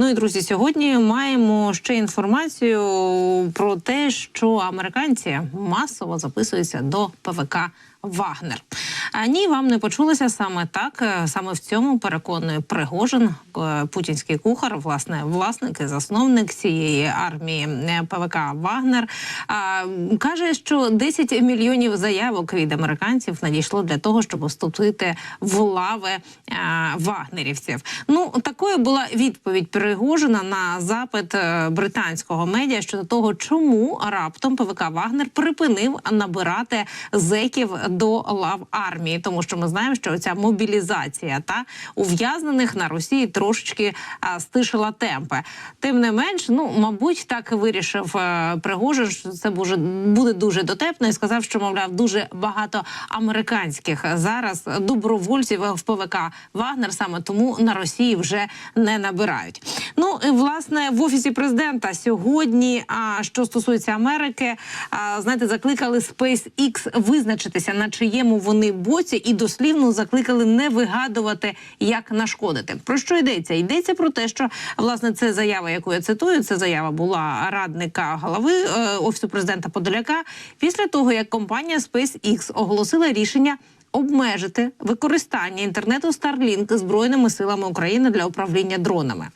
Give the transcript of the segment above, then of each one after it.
Ну і друзі, сьогодні маємо ще інформацію про те, що американці масово записуються до ПВК. Вагнер. А ні, вам не почулося саме так. Е, Саме в цьому переконує Пригожин, е, путінський кухар, власне, власник і засновник цієї армії е, ПВК Вагнер. А, каже, що 10 мільйонів заявок від американців надійшло для того, щоб вступити в лави а, вагнерівців. Ну такою була відповідь Пригожина на запит британського медіа щодо того, чому раптом ПВК Вагнер припинив набирати зеків до лав армії, тому що ми знаємо, що ця мобілізація та ув'язнених на Росії трошечки а, стишила темпи. Тим не менш, ну мабуть, так і вирішив е, Пригожин, що це буде, буде дуже дотепно, і сказав, що мовляв дуже багато американських зараз добровольців в ПВК Вагнер саме тому на Росії вже не набирають. Ну і власне в офісі президента сьогодні, а що стосується Америки, а, знаєте, закликали SpaceX визначитися на чиєму вони боці, і дослівно закликали не вигадувати, як нашкодити. Про що йдеться? Йдеться про те, що власне це заява, яку я цитую. Це заява була радника голови е, офісу президента Подоляка після того, як компанія SpaceX оголосила рішення. Обмежити використання інтернету Starlink збройними силами України для управління дронами.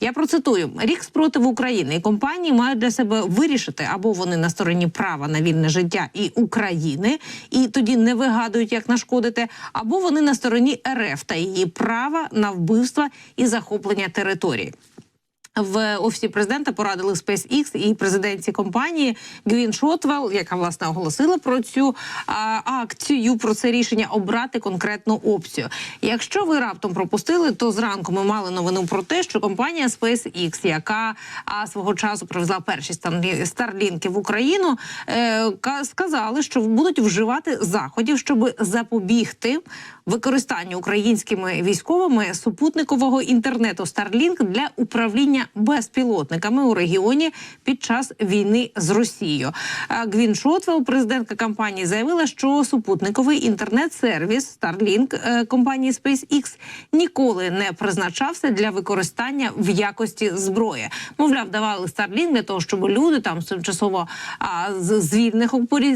Я процитую: рік спротиву України і компанії мають для себе вирішити, або вони на стороні права на вільне життя і України, і тоді не вигадують, як нашкодити, або вони на стороні РФ та її права на вбивства і захоплення території. В офісі президента порадили SpaceX і президентці компанії Гвін Шотвелл, яка власне оголосила про цю а, акцію, про це рішення обрати конкретну опцію. Якщо ви раптом пропустили, то зранку ми мали новину про те, що компанія SpaceX, яка а, свого часу привезла перші Старлінки в Україну, е, ка- сказали, що будуть вживати заходів, щоб запобігти використанню українськими військовими супутникового інтернету Starlink для управління безпілотниками у регіоні під час війни з Росією. Гвін Шотвелл, президентка компанії, заявила, що супутниковий інтернет-сервіс Starlink е, компанії SpaceX ніколи не призначався для використання в якості зброї. Мовляв, давали Starlink для того, щоб люди там з тимчасово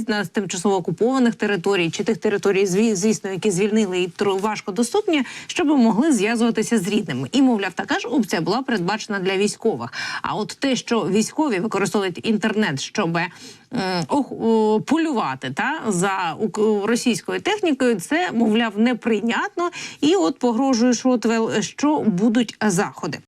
на з тимчасово окупованих територій чи тих територій, зві- звісно, які звільнили і важко доступні, щоб могли зв'язуватися з рідними. І мовляв, така ж опція була передбачена для військових. А от те, що військові використовують інтернет, щоб м, полювати та за російською технікою, це мовляв неприйнятно. І от погрожує Шотвел, що будуть заходи.